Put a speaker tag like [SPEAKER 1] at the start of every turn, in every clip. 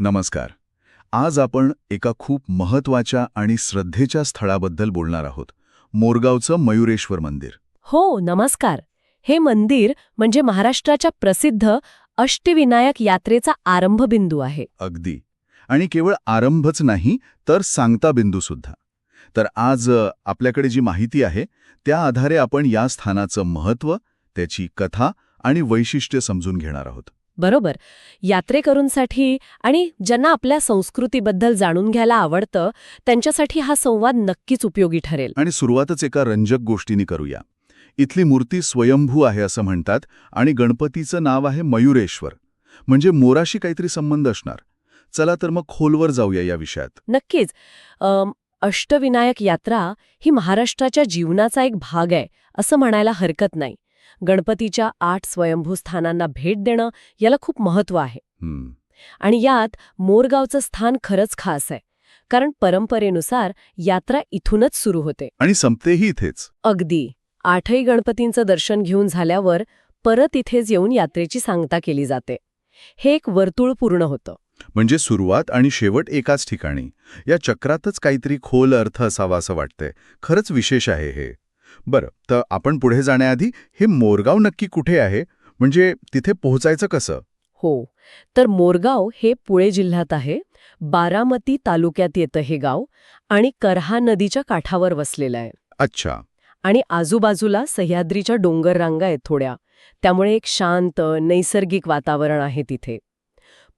[SPEAKER 1] नमस्कार. आज आपण एका खूप महत्त्वाच्या आणि श्रद्धेच्या स्थळाबद्दल बोलणार आहोत. मोरगावचं मयुरेश्वर मंदिर.
[SPEAKER 2] हो नमस्कार. हे मंदिर म्हणजे महाराष्ट्राच्या प्रसिद्ध अष्टविनायक यात्रेचा आरंभबिंदू आहे.
[SPEAKER 1] अगदी. आणि केवळ आरंभच नाही तर सांगता बिंदू सुद्धा. तर आज आपल्याकडे जी माहिती आहे त्या आधारे आपण या स्थानाचं महत्त्व त्याची कथा आणि वैशिष्ट्य समजून घेणार आहोत.
[SPEAKER 2] बरोबर. यात्रेकरूंसाठी आणि ज्यांना आपल्या संस्कृतीबद्दल जाणून घ्यायला आवडतं त्यांच्यासाठी हा संवाद नक्कीच उपयोगी ठरेल.
[SPEAKER 1] आणि सुरुवातच एका रंजक गोष्टीने करूया. इथली मूर्ती स्वयंभू आहे असं म्हणतात आणि गणपतीचं नाव आहे मयुरेश्वर. म्हणजे मोराशी काहीतरी संबंध असणार. चला तर मग खोलवर जाऊया या विषयात.
[SPEAKER 2] नक्कीच. अष्टविनायक यात्रा ही महाराष्ट्राच्या जीवनाचा एक भाग आहे असं म्हणायला हरकत नाही. गणपतीच्या आठ स्वयंभू स्थानांना भेट देणं याला खूप महत्त्व आहे.
[SPEAKER 1] हं,
[SPEAKER 2] आणि यात मोरगावचं स्थान खरंच खास आहे कारण परंपरेनुसार यात्रा इथूनच सुरू होते.
[SPEAKER 1] आणि संपतेही इथेच.
[SPEAKER 2] अगदी. आठही गणपतींचं दर्शन घेऊन झाल्यावर परत इथेच येऊन यात्रेची सांगता केली जाते. हे एक वर्तुळ पूर्ण होतं.
[SPEAKER 1] म्हणजे सुरुवात आणि शेवट एकाच ठिकाणी. या चक्रातच काहीतरी खोल अर्थ असावा असं वाटतंय. खरंच विशेष आहे हे. बरं तर आपण पुढे जाण्याआधी हे मोरगाव नक्की कुठे आहे? म्हणजे तिथे पोहोचायचं कसं?
[SPEAKER 2] हो तर मोरगाव हे पुणे जिल्ह्यात आहे. बारामती तालुक्यात येतं हे गाव आणि करहा नदीच्या काठावर वसलेलं आहे.
[SPEAKER 1] अच्छा.
[SPEAKER 2] आणि आजूबाजूला सह्याद्रीच्या डोंगर रांगा आहेत थोड्या. त्यामुळे एक शांत नैसर्गिक वातावरण आहे तिथे.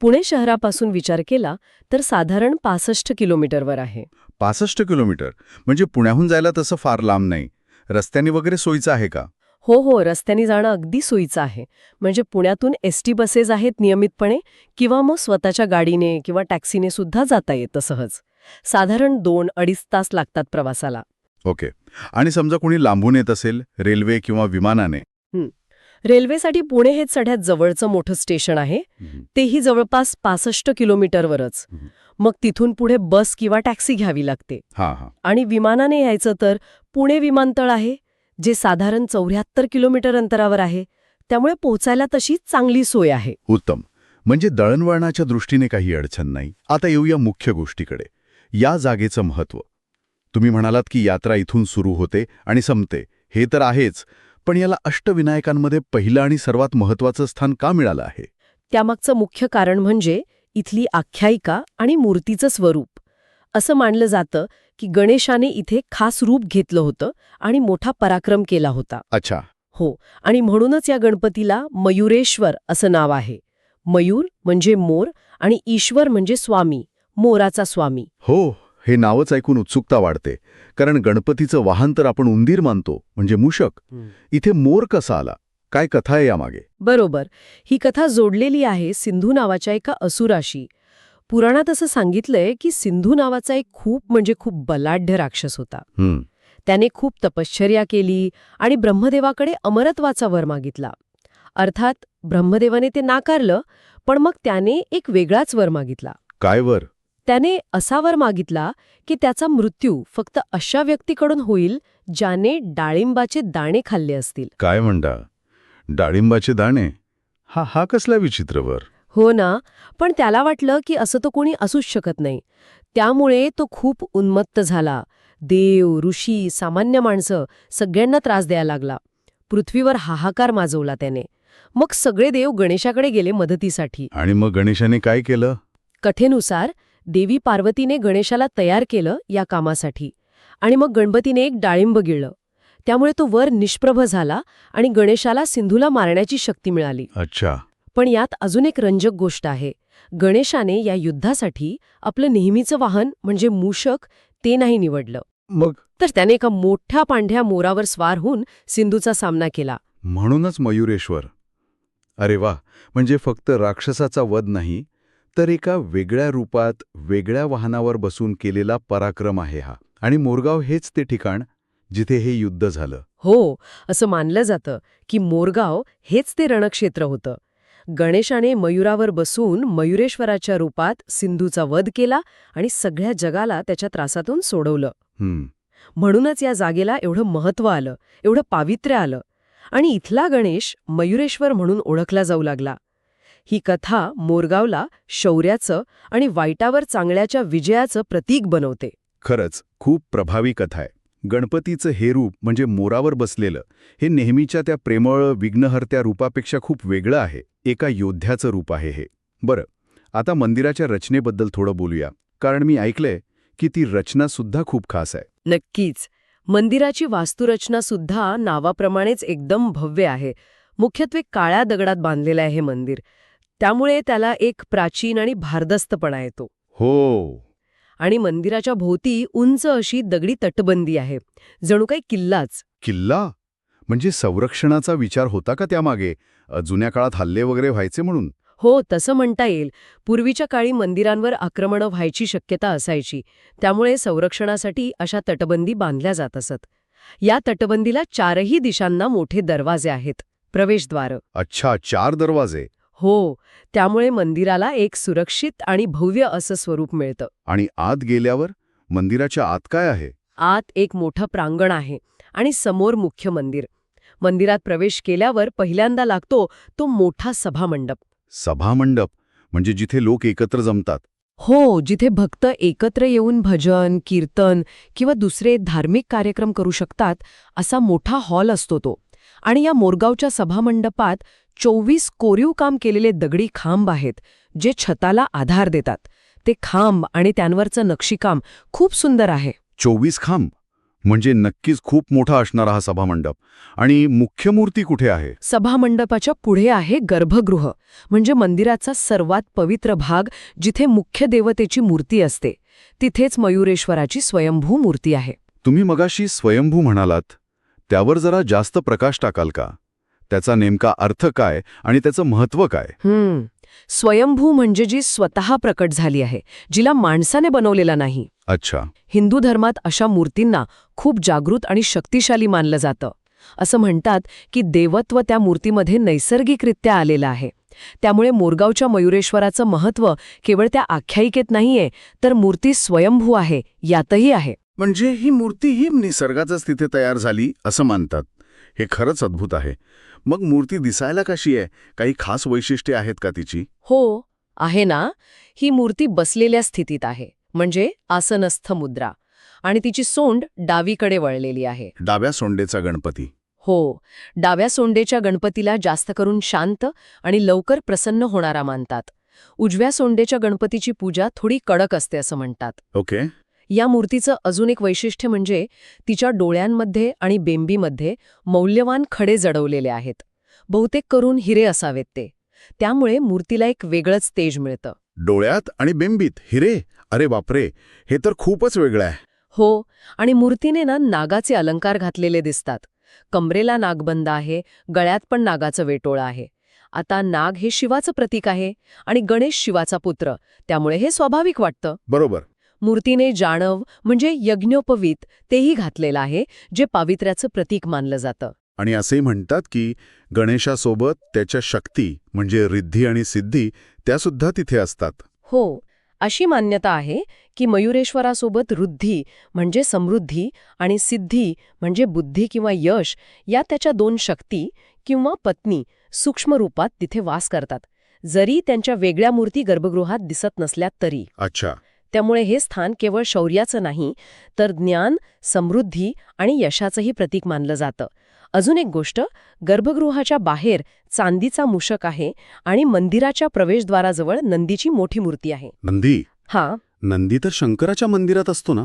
[SPEAKER 2] पुणे शहरापासून विचार केला तर साधारण पासष्ट किलोमीटरवर आहे.
[SPEAKER 1] पासष्ट किलोमीटर. म्हणजे पुण्याहून जायला तसं फार लांब नाही. रस्त्याने वगैरे सोयीचं आहे का?
[SPEAKER 2] हो हो रस्त्याने जाणं अगदी सोयीचं आहे. म्हणजे पुण्यातून एस टी बसेस आहेत नियमितपणे किंवा मग स्वतःच्या गाडीने किंवा टॅक्सीने सुद्धा जाता येतं सहज. साधारण दोन अडीच तास लागतात प्रवासाला.
[SPEAKER 1] ओके. आणि समजा कोणी लांबून येत असेल रेल्वे किंवा विमानाने
[SPEAKER 2] रेल्वेसाठी पुणे हेच सगळ्यात जवळचं मोठं स्टेशन आहे. तेही जवळपास पासष्ट किलोमीटरवरच. मग तिथून पुढे बस किंवा टॅक्सी घ्यावी लागते. आणि विमानाने यायचं तर पुणे विमानतळ आहे जे साधारण चौऱ्याहत्तर किलोमीटर अंतरावर आहे. त्यामुळे पोचायला तशी चांगली सोय आहे.
[SPEAKER 1] उत्तम. म्हणजे दळणवळणाच्या दृष्टीने काही अडचण नाही. आता येऊया मुख्य गोष्टीकडे. या जागेचं महत्त्व. तुम्ही म्हणालात की यात्रा इथून सुरू होते आणि संपते. हे तर आहेच पण याला अष्टविनायकांमध्ये पहिलं आणि सर्वात महत्त्वाचं स्थान का मिळालं आहे?
[SPEAKER 2] त्यामागचं मुख्य कारण म्हणजे इथली आख्यायिका आणि मूर्तीचं स्वरूप. असं मानलं जातं की गणेशाने इथे खास रूप घेतलं होतं आणि मोठा पराक्रम केला होता.
[SPEAKER 1] अच्छा.
[SPEAKER 2] हो आणि म्हणूनच या गणपतीला मयुरेश्वर असं नाव आहे. मयूर म्हणजे मोर आणि ईश्वर म्हणजे स्वामी मोराचा स्वामी.
[SPEAKER 1] हो. हे नावच ऐकून उत्सुकता वाढते. कारण गणपतीचं वाहन तर आपण उंदीर मानतो म्हणजे मूषक. इथे मोर कसा आला? काय कथा आहे यामागे?
[SPEAKER 2] बरोबर. ही कथा जोडलेली आहे सिंधू नावाच्या एका असुराशी. पुराणात असं सांगितलंय की सिंधू नावाचा एक खूप म्हणजे खूप बलाढ्य राक्षस होता. त्याने खूप तपश्चर्या केली आणि ब्रह्मदेवाकडे अमरत्वाचा वर मागितला. अर्थात ब्रह्मदेवाने ते नाकारलं पण मग त्याने एक वेगळाच वर मागितला.
[SPEAKER 1] काय वर?
[SPEAKER 2] त्याने असा वर मागितला की त्याचा मृत्यू फक्त अशा व्यक्तीकडून होईल ज्याने डाळिंबाचे दाणे खाल्ले असतील.
[SPEAKER 1] काय म्हणता? डाळिंबाचे दाणे? हा हा कसला विचित्र वर?
[SPEAKER 2] हो ना पण त्याला वाटलं की असं तर कोणी असूच शकत नाही. त्यामुळे तो खूप उन्मत्त झाला. देव ऋषी सामान्य माणसं सगळ्यांना त्रास द्यायला लागला. पृथ्वीवर हाहाकार माजवला त्याने. मग सगळे देव गणेशाकडे गेले मदतीसाठी.
[SPEAKER 1] आणि मग गणेशाने काय केलं?
[SPEAKER 2] कथेनुसार देवी पार्वतीने गणेशाला तयार केलं या कामासाठी. आणि मग गणपतीने एक डाळिंब गिळलं. त्यामुळे तो वर निष्प्रभ झाला आणि गणेशाला सिंधूला मारण्याची शक्ती मिळाली.
[SPEAKER 1] अच्छा.
[SPEAKER 2] पण यात अजून एक रंजक गोष्ट आहे. गणेशाने या युद्धासाठी आपलं नेहमीचं वाहन म्हणजे मूषक ते नाही निवडलं.
[SPEAKER 1] मग?
[SPEAKER 2] तर त्याने एका मोठ्या पांढऱ्या मोरावर स्वार होऊन सिंधूचा सामना केला.
[SPEAKER 1] म्हणूनच मयुरेश्वर. अरे वा! म्हणजे फक्त राक्षसाचा वध नाही तर एका वेगळ्या रूपात वेगळ्या वाहनावर बसून केलेला पराक्रम आहे हा. आणि मोरगाव हेच ते ठिकाण जिथे हे युद्ध झालं.
[SPEAKER 2] हो असं मानलं जातं की मोरगाव हेच ते रणक्षेत्र होतं. गणेशाने मयुरावर बसून मयुरेश्वराच्या रूपात सिंधूचा वध केला आणि सगळ्या जगाला त्याच्या त्रासातून सोडवलं. म्हणूनच या जागेला एवढं महत्त्व आलं एवढं पावित्र्य आलं. आणि इथला गणेश मयुरेश्वर म्हणून ओळखला जाऊ लागला. ही कथा मोरगावला शौर्याचं आणि वाईटावर चांगल्याच्या विजयाचं प्रतीक बनवते.
[SPEAKER 1] खरंच खूप प्रभावी कथा आहे. गणपतीचं हे रूप म्हणजे मोरावर बसलेलं हे नेहमीच्या त्या प्रेमळ विघ्नहर्त्या रूपापेक्षा खूप वेगळं आहे. एका योद्ध्याचं रूप आहे हे. बरं आता मंदिराच्या रचनेबद्दल थोडं बोलूया. कारण मी ऐकलंय की ती रचना सुद्धा खूप खास आहे.
[SPEAKER 2] नक्कीच. मंदिराची वास्तुरचना सुद्धा नावाप्रमाणेच एकदम भव्य आहे. मुख्यत्वे काळ्या दगडात बांधलेलं आहे हे मंदिर. त्यामुळे त्याला एक प्राचीन आणि भारदस्तपणा येतो.
[SPEAKER 1] हो.
[SPEAKER 2] आणि मंदिराच्या भोवती उंच अशी दगडी तटबंदी आहे. जणू काही किल्लाच.
[SPEAKER 1] किल्ला? म्हणजे संरक्षणाचा विचार होता का त्यामागे? जुन्या काळात हल्ले वगैरे व्हायचे म्हणून?
[SPEAKER 2] हो तसं म्हणता येईल. पूर्वीच्या काळी मंदिरांवर आक्रमणं व्हायची शक्यता असायची. त्यामुळे संरक्षणासाठी अशा तटबंदी बांधल्या जात असत. या तटबंदीला चारही दिशांना मोठे दरवाजे आहेत. प्रवेशद्वार.
[SPEAKER 1] अच्छा चार दरवाजे.
[SPEAKER 2] हो त्यामुळे मंदिराला एक सुरक्षित आणि भव्य असं स्वरूप मिळतं.
[SPEAKER 1] आणि आत गेल्यावर मंदिराच्या आत काय आहे?
[SPEAKER 2] आत एक मोठं प्रांगण आहे आणि समोर मुख्य मंदिर. मंदिरात प्रवेश केल्यावर पहिल्यांदा लागतो तो मोठा सभामंडप.
[SPEAKER 1] सभामंडप म्हणजे जिथे लोक एकत्र जमतात.
[SPEAKER 2] हो जिथे भक्त एकत्र येऊन भजन कीर्तन किंवा दुसरे धार्मिक कार्यक्रम करू शकतात असा मोठा हॉल असतो तो. आणि या मोरगावच्या सभामंडपात चोवीस कोरीव काम केलेले दगडी खांब आहेत जे छताला आधार देतात. ते खांब आणि त्यांवरचं नक्षीकाम खूप सुंदर आहे.
[SPEAKER 1] चोवीस खांब? म्हणजे नक्कीच खूप मोठा असणारा हा सभामंडप. आणि मुख्य मूर्ती कुठे आहे?
[SPEAKER 2] सभामंडपाच्या पुढे आहे गर्भगृह म्हणजे मंदिराचा सर्वात पवित्र भाग जिथे मुख्य देवतेची मूर्ती असते. तिथेच मयुरेश्वराची स्वयंभू मूर्ती आहे.
[SPEAKER 1] तुम्ही मगाशी स्वयंभू म्हणालात. त्यावर जरा जास्त प्रकाश टाकाल का? त्याचा नेमका अर्थ काय आणि त्याचं महत्त्व काय?
[SPEAKER 2] हम्म. स्वयंभू म्हणजे जी स्वतः प्रकट झाली आहे जिला माणसाने बनवलेला नाही.
[SPEAKER 1] अच्छा.
[SPEAKER 2] हिंदू धर्मात अशा मूर्तींना खूप जागृत आणि शक्तिशाली मानलं जातं. असं म्हणतात की देवत्व त्या मूर्तीमध्ये नैसर्गिकरित्या आलेलं आहे. त्यामुळे मोरगावच्या मयुरेश्वराचं महत्त्व केवळ त्या आख्यायिकेत नाहीये तर मूर्ती स्वयंभू आहे यातही आहे.
[SPEAKER 1] म्हणजे ही मूर्ती ही निसर्गातच तिथे तयार झाली असं मानतात. हे खरंच अद्भुत आहे. मग मूर्ती दिसायला कशी आहे? काही खास वैशिष्ट्ये आहेत का तिची?
[SPEAKER 2] हो आहे ना. ही मूर्ती बसलेल्या स्थितीत आहे. म्हणजे आसनस्थ मुद्रा. आणि तिची सोंड डावीकडे वळलेली आहे.
[SPEAKER 1] डाव्या सोंडेचा गणपती.
[SPEAKER 2] हो डाव्या सोंडेच्या गणपतीला जास्त करून शांत आणि लवकर प्रसन्न होणारा मानतात. उजव्या सोंडेच्या गणपतीची पूजा थोडी कडक असते असं म्हणतात.
[SPEAKER 1] ओके.
[SPEAKER 2] या मूर्तीचं अजून एक वैशिष्ट्य म्हणजे तिच्या डोळ्यांमध्ये आणि बेंबीमध्ये मौल्यवान खडे जडवलेले आहेत. बहुतेक करून हिरे असावेत ते. त्यामुळे मूर्तीला एक वेगळंच तेज मिळतं.
[SPEAKER 1] डोळ्यात आणि बेंबीत हिरे? अरे बापरे! हे तर खूपच वेगळं आहे.
[SPEAKER 2] हो आणि मूर्तीने ना नागाचे अलंकार घातलेले दिसतात. कमरेला नागबंद आहे गळ्यात पण नागाचं वेटोळं आहे. आता नाग हे शिवाचं प्रतीक आहे आणि गणेश शिवाचा पुत्र त्यामुळे हे स्वाभाविक वाटतं.
[SPEAKER 1] बरोबर.
[SPEAKER 2] मूर्तीने जाणव म्हणजे यज्ञोपवीत तेही घातलेलं आहे जे पावित्र्याचं प्रतीक मानलं जातं.
[SPEAKER 1] आणि असेही म्हणतात की गणेशासोबत त्याच्या शक्ती म्हणजे रिद्धी आणि सिद्धी त्यासुद्धा तिथे असतात.
[SPEAKER 2] हो अशी मान्यता आहे की मयुरेश्वरासोबत रुद्धी म्हणजे समृद्धी आणि सिद्धी म्हणजे बुद्धी किंवा यश या त्याच्या दोन शक्ती किंवा पत्नी सूक्ष्म रूपात तिथे वास करतात. जरी त्यांच्या वेगळ्या मूर्ती गर्भगृहात दिसत नसल्या तरी.
[SPEAKER 1] अच्छा.
[SPEAKER 2] त्यामुळे हे स्थान केवळ शौर्याचं नाही तर ज्ञान समृद्धी आणि यशाचंही प्रतीक मानलं जातं. अजून एक गोष्ट गर्भगृहाच्या बाहेर चांदीचा मूषक आहे आणि मंदिराच्या प्रवेशद्वाराजवळ नंदीची मोठी मूर्ती आहे.
[SPEAKER 1] नंदी?
[SPEAKER 2] हा.
[SPEAKER 1] नंदी तर शंकराच्या मंदिरात असतो ना?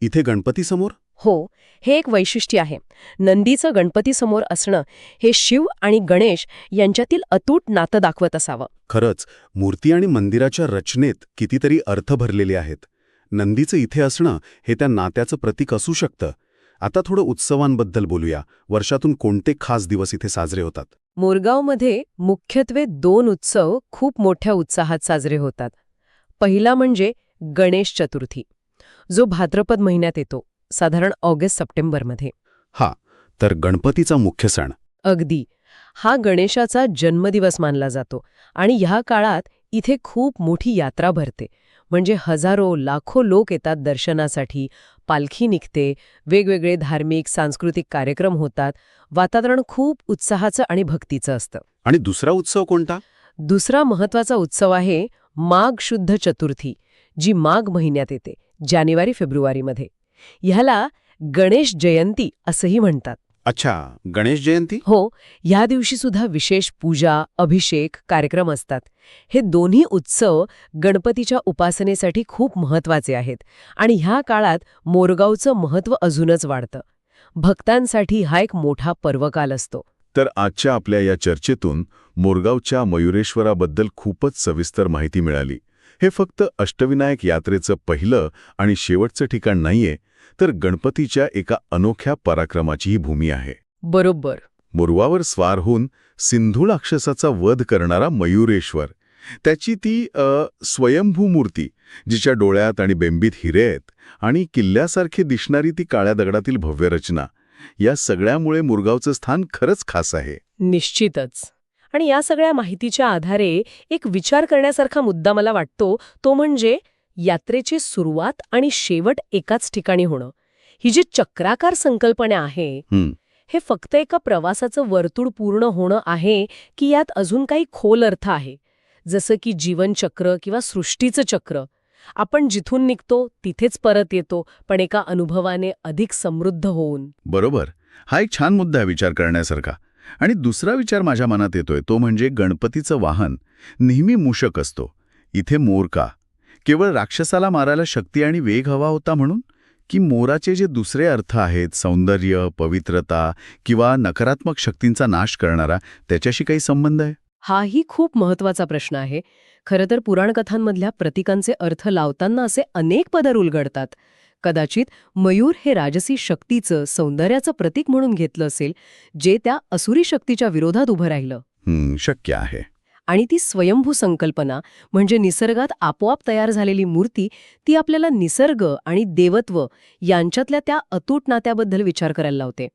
[SPEAKER 1] इथे गणपतीसमोर?
[SPEAKER 2] हो हे एक वैशिष्ट्य आहे. नंदीचं गणपतीसमोर असणं हे शिव आणि गणेश यांच्यातील अतूट नातं दाखवत असावं.
[SPEAKER 1] खरंच मूर्ती आणि मंदिराच्या रचनेत कितीतरी अर्थ भरलेले आहेत. नंदीचं इथे असणं हे त्या नात्याचं प्रतीक असू शकतं. आता थोडं उत्सवांबद्दल बोलूया. वर्षातून कोणते खास दिवस इथे साजरे होतात?
[SPEAKER 2] मोरगावमध्ये मुख्यत्वे दोन उत्सव खूप मोठ्या उत्साहात साजरे होतात. पहिला म्हणजे गणेश चतुर्थी जो भाद्रपद महिन्यात येतो. साधारण ऑगस्ट सप्टेंबरमध्ये.
[SPEAKER 1] हा तर गणपतीचा मुख्य सण.
[SPEAKER 2] अगदी. हा गणेशाचा जन्मदिवस मानला जातो आणि ह्या काळात इथे खूप मोठी यात्रा भरते. म्हणजे हजारो लाखो लोक येतात दर्शनासाठी पालखी निघते वेगवेगळे धार्मिक सांस्कृतिक कार्यक्रम होतात वातावरण खूप उत्साहाचं आणि भक्तीचं असतं.
[SPEAKER 1] आणि दुसरा उत्सव कोणता?
[SPEAKER 2] दुसरा महत्त्वाचा उत्सव आहे माघ शुद्ध चतुर्थी जी माघ महिन्यात येते जानेवारी फेब्रुवारीमध्ये. ह्याला गणेश जयंती असंही म्हणतात.
[SPEAKER 1] अच्छा गणेश जयंती?
[SPEAKER 2] हो ह्या दिवशी सुद्धा विशेष पूजा अभिषेक कार्यक्रम असतात. हे दोन्ही उत्सव गणपतीच्या उपासनेसाठी खूप महत्त्वाचे आहेत आणि ह्या काळात मोरगावचं महत्त्व अजूनच वाढतं. भक्तांसाठी हा एक मोठा पर्वकाल असतो.
[SPEAKER 1] तर आजच्या आपल्या या चर्चेतून मोरगावच्या मयुरेश्वराबद्दल खूपच सविस्तर माहिती मिळाली. हे फक्त अष्टविनायक यात्रेचं पहिलं आणि शेवटचं ठिकाण नाहीये तर गणपतीच्या एका अनोख्या पराक्रमाचीही भूमी आहे.
[SPEAKER 2] बरोबर.
[SPEAKER 1] मुरवावर स्वार होऊन सिंधू राक्षसाचा वध करणारा मयुरेश्वर त्याची ती स्वयंभू मूर्ती जिच्या डोळ्यात आणि बेंबीत हिरे आहेत आणि किल्ल्यासारखी दिसणारी ती काळ्या दगडातील भव्य रचना या सगळ्यामुळे मुरगावचं स्थान खरंच खास आहे.
[SPEAKER 2] निश्चितच. आणि या सगळ्या माहितीच्या आधारे एक विचार करण्यासारखा मुद्दा मला वाटतो तो म्हणजे यात्रेची सुरुवात आणि शेवट एकाच ठिकाणी होणं. ही जी चक्राकार संकल्पना आहे
[SPEAKER 1] हं,
[SPEAKER 2] फक्त एका प्रवासाचं वर्तुळ पूर्ण होणं आहे की यात अजून काही खोल अर्थ आहे? जसं की जीवनचक्र किंवा सृष्टीचं चक्र. आपण जिथून निघतो तिथेच परत येतो पण एका अनुभवाने अधिक समृद्ध होऊन.
[SPEAKER 1] बरोबर. हा एक छान मुद्दा आहे विचार करण्यासारखा. आणि दुसरा विचार माझ्या मनात येतोय तो म्हणजे गणपतीचं वाहन नेहमी मूषक असतो. इथे मोर का केवळ राक्षसाला मारायला शक्ती आणि वेग हवा होता म्हणून? की मोराचे जे दुसरे अर्थ आहेत सौंदर्य पवित्रता किंवा नकारात्मक शक्तींचा नाश करणारा त्याच्याशी काही संबंध आहे?
[SPEAKER 2] हाही खूप महत्त्वाचा प्रश्न आहे. खरं तर पुराणकथांमधल्या प्रतीकांचे अर्थ लावताना असे अनेक पदर उलगडतात. कदाचित मयूर हे राजसी शक्तीचं सौंदर्याचं प्रतीक म्हणून घेतलं असेल जे त्या असुरी शक्तीच्या विरोधात उभं राहिलं.
[SPEAKER 1] शक्य आहे.
[SPEAKER 2] आणि ती स्वयंभू संकल्पना म्हणजे निसर्गात आपोआप तयार झालेली मूर्ती ती आपल्याला निसर्ग आणि देवत्व यांच्यातल्या त्या अतूट नात्याबद्दल विचार करायला लावते.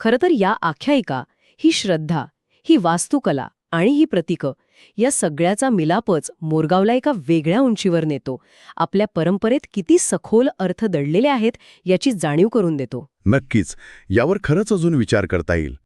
[SPEAKER 2] खरं तर या आख्यायिका ही श्रद्धा ही वास्तुकला आणि ही प्रतीकं या सगळ्याचा मिलापच मोरगावला एका वेगळ्या उंचीवर नेतो. आपल्या परंपरेत किती सखोल अर्थ दडलेले आहेत याची जाणीव करून देतो.
[SPEAKER 1] नक्कीच. यावर खरंच अजून विचार करता येईल.